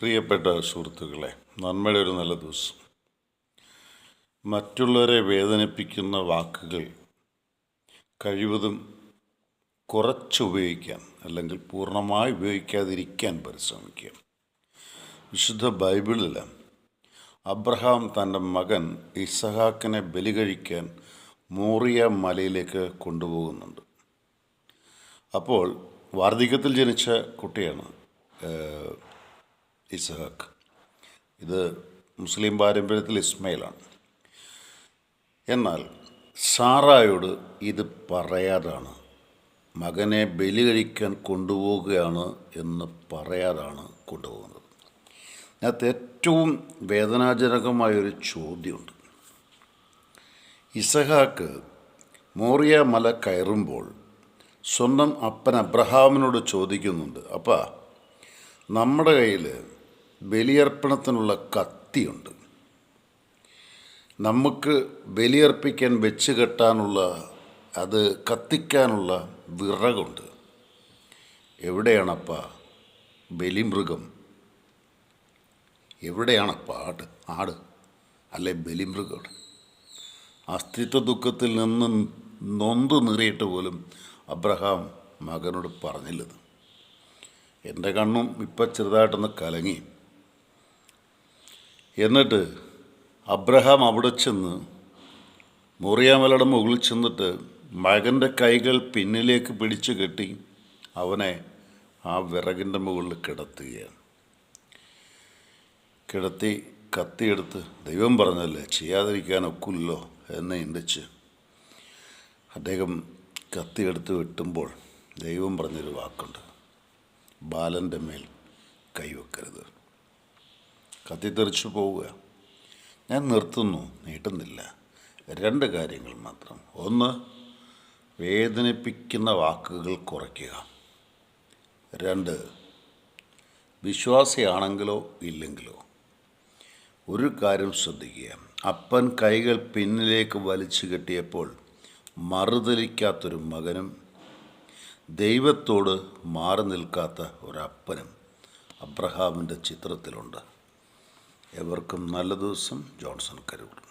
പ്രിയപ്പെട്ട സുഹൃത്തുക്കളെ നന്മയുടെ ഒരു നല്ല ദിവസം. മറ്റുള്ളവരെ വേദനിപ്പിക്കുന്ന വാക്കുകൾ കഴിവതും കുറച്ച് ഉപയോഗിക്കാൻ അല്ലെങ്കിൽ പൂർണമായി ഉപയോഗിക്കാതിരിക്കാൻ പരിശ്രമിക്കുക വിശുദ്ധ ബൈബിളിൽ അബ്രഹാം തന്റെ മകൻ ഇസഹാക്കിനെ ബലി കഴിക്കാൻ മോറിയ മലയിലേക്ക് കൊണ്ടുപോകുന്നുണ്ട്. അപ്പോൾ വാർദ്ധക്യത്തിൽ ജനിച്ച കുട്ടിയാണ് ഇസഹാക്ക് ഇത് മുസ്ലിം പാരമ്പര്യത്തിൽ ഇസ്മയിലാണ്. എന്നാൽ സാറായോട് ഇത് പറയാതാണ്. മകനെ ബലി കഴിക്കാൻ കൊണ്ടുപോവുകയാണ് എന്ന് പറയാതാണ് കൊണ്ടുപോകുന്നത്. അതിനകത്ത് ഏറ്റവും വേദനാജനകമായൊരു ചോദ്യമുണ്ട്. ഇസഹാക്ക് മോറിയ മല കയറുമ്പോൾ സ്വന്തം അപ്പൻ അബ്രഹാമിനോട് ചോദിക്കുന്നുണ്ട് അപ്പ നമ്മുടെ കയ്യിൽ ബലിയർപ്പണത്തിനുള്ള കത്തിയുണ്ട്. നമുക്ക് ബലിയർപ്പിക്കാൻ വെച്ച് കെട്ടാനുള്ള അത് കത്തിക്കാനുള്ള വിറകുണ്ട്. എവിടെയാണപ്പ ബലിമൃഗം? എവിടെയാണപ്പ ആട് ആട് അല്ലെ ബലിമൃഗം? അസ്തിത്വ ദുഃഖത്തിൽ നിന്ന് നൊന്ത് നീറിയിട്ട് പോലും അബ്രഹാം മകനോട് പറഞ്ഞില്ലത്. എന്റെ കണ്ണും ഇപ്പം ചെറുതായിട്ടൊന്ന് കലങ്ങി. എന്നിട്ട് അബ്രഹാം അവിടെ ചെന്ന് മുറിയാമലയുടെ മുകളിൽ ചെന്നിട്ട് മകന്റെ കൈകൾ പിന്നിലേക്ക് പിടിച്ചു കെട്ടി അവനെ ആ വിറകിന്റെ മുകളിൽ കിടത്തുകയാണ്. കിടത്തി കത്തിയെടുത്ത് ദൈവം പറഞ്ഞല്ലേ ചെയ്യാതിരിക്കാൻ ഒക്കില്ലല്ലോ എന്ന് ഇണ്ടിച്ച് അദ്ദേഹം കത്തിയെടുത്ത് വെട്ടുമ്പോൾ ദൈവം പറഞ്ഞൊരു വാക്കുണ്ട് ബാലന്റെ മേൽ കൈവെക്കരുത്. കത്തിത്തെറിച്ചു പോവുക. ഞാൻ നിർത്തുന്നു നീട്ടുന്നില്ല. രണ്ട് കാര്യങ്ങൾ മാത്രം. ഒന്ന് വേദനിപ്പിക്കുന്ന വാക്കുകൾ കുറയ്ക്കുക. രണ്ട് വിശ്വാസിയാണെങ്കിലോ ഇല്ലെങ്കിലോ. ഒരു കാര്യം ശ്രദ്ധിക്കുക. അപ്പൻ കൈകൾ പിന്നിലേക്ക് വലിച്ചു കെട്ടിയപ്പോൾ മറുതലിക്കാത്തൊരു മകനും ദൈവത്തോട് മാറി നിൽക്കാത്ത ഒരപ്പനും അബ്രഹാമിന്റെ ചിത്രത്തിലുണ്ട്. എവർക്കും നല്ല ദിവസം. ജോൺസൺ കരൂർ.